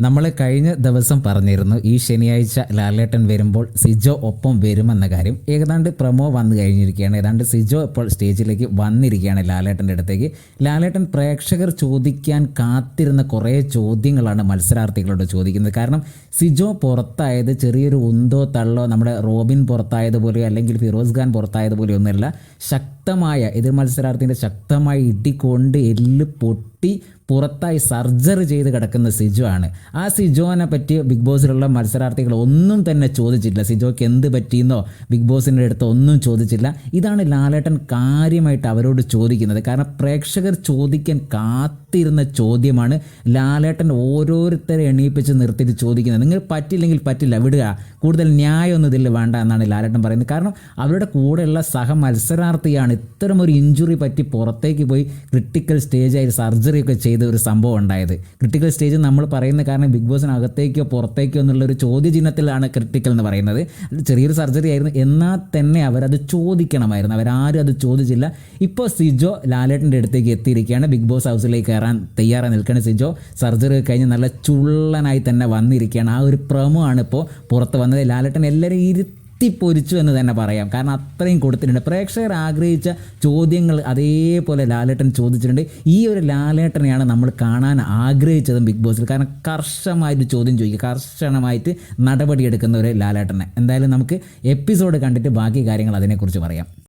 നമ്മൾ കഴിഞ്ഞ ദിവസം പറഞ്ഞിരുന്നു ഈ ശനിയാഴ്ച ലാലേട്ടൻ വരുമ്പോൾ സിജോ ഒപ്പം വരുമെന്ന കാര്യം. ഏതാണ്ട് പ്രമോ വന്നു കഴിഞ്ഞിരിക്കുകയാണ്. ഏതാണ്ട് സിജോ ഇപ്പോൾ സ്റ്റേജിലേക്ക് വന്നിരിക്കുകയാണ് ലാലേട്ടന്റെ അടുത്തേക്ക്. ലാലേട്ടൻ പ്രേക്ഷകർ ചോദിക്കാൻ കാത്തിരുന്ന കുറേ ചോദ്യങ്ങളാണ് മത്സരാർത്ഥികളോട് ചോദിക്കുന്നത്. കാരണം സിജോ പുറത്തായത് ചെറിയൊരു ഉന്തോ തള്ളോ നമ്മുടെ റോബിൻ പുറത്തായതുപോലെയോ അല്ലെങ്കിൽ ഫിറോസ് ഖാൻ പുറത്തായതുപോലെയോ ഒന്നുമല്ല. ശക്തമായ എതിർ മത്സരാർത്ഥിന്റെ ശക്തമായി ഇടിക്കൊണ്ട് എല്ല് പൊട്ടി പുറത്തായി സർജറി ചെയ്ത് കിടക്കുന്ന സിജു ആണ്. ആ സിജോനെ പറ്റി ബിഗ് ബോസിലുള്ള മത്സരാർത്ഥികൾ ഒന്നും തന്നെ ചോദിച്ചില്ല സിജോക്ക് എന്ത് പറ്റിയെന്നോ ബിഗ് ബോസിന്റെ അടുത്ത് ഒന്നും ചോദിച്ചില്ല. ഇതാണ് ലാലേട്ടൻ കാര്യമായിട്ട് അവരോട് ചോദിക്കുന്നത്. കാരണം പ്രേക്ഷകർ ചോദിക്കാൻ കാത്തിരുന്ന ചോദ്യമാണ് ലാലേട്ടൻ ഓരോരുത്തരെ എണീപ്പിച്ച് നിർത്തിയിട്ട് ചോദിക്കുന്നത്. നിങ്ങൾ പറ്റില്ലെങ്കിൽ പറ്റില്ല വിടുക. കൂടുതൽ ന്യായമൊന്നും ഇതിൽ വേണ്ട എന്നാണ് ലാലേട്ടൻ പറയുന്നത്. കാരണം അവരുടെ കൂടെയുള്ള സഹ മത്സരാർത്ഥിയാണ് ഇത്തരം ഒരു ഇഞ്ചുറി പറ്റി പുറത്തേക്ക് പോയി ക്രിട്ടിക്കൽ സ്റ്റേജ് ആയി സർജറി ഒക്കെ ചെയ്ത ഒരു സംഭവം ഉണ്ടായത്. ക്രിട്ടിക്കൽ സ്റ്റേജ് നമ്മൾ പറയുന്ന കാരണം ബിഗ് ബോസിനകത്തേക്കോ പുറത്തേക്കോ എന്നുള്ള ഒരു ചോദ്യചിഹ്നത്തിലാണ് ക്രിട്ടിക്കൽ എന്ന് പറയുന്നത്. ചെറിയൊരു സർജറി ആയിരുന്നു. എന്നാൽ തന്നെ അവരത് ചോദിക്കണമായിരുന്നു. അവരാരും അത് ചോദിച്ചില്ല. ഇപ്പോൾ സിജോ ലാലേട്ടന്റെ അടുത്തേക്ക് എത്തിയിരിക്കുകയാണ്. ബിഗ് ബോസ് ഹൗസിലേക്ക് കയറാൻ തയ്യാറായി നിൽക്കുന്ന സിജോ. സർജറി കഴിഞ്ഞ് നല്ല ചുള്ളനായി തന്നെ വന്നിരിക്കുകയാണ്. ആ ഒരു പ്രമോ ആണ് ഇപ്പോൾ പുറത്ത് വന്നത്. ലാലേട്ടൻ എല്ലാവരും ഇരുത്തിപ്പൊരിച്ചു എന്ന് തന്നെ പറയാം. കാരണം അത്രയും കൊടുത്തിട്ടുണ്ട്. പ്രേക്ഷകർ ആഗ്രഹിച്ച ചോദ്യങ്ങൾ അതേപോലെ ലാലേട്ടൻ ചോദിച്ചിട്ടുണ്ട്. ഈ ഒരു ലാലേട്ടനെയാണ് നമ്മൾ കാണാൻ ആഗ്രഹിച്ചതും ബിഗ് ബോസിൽ. കാരണം കർശനമായിട്ട് ചോദ്യം ചോദിക്കുക കർശനമായിട്ട് നടപടിയെടുക്കുന്ന ഒരു ലാലേട്ടനെ. എന്തായാലും നമുക്ക് എപ്പിസോഡ് കണ്ടിട്ട് ബാക്കി കാര്യങ്ങൾ അതിനെക്കുറിച്ച് പറയാം.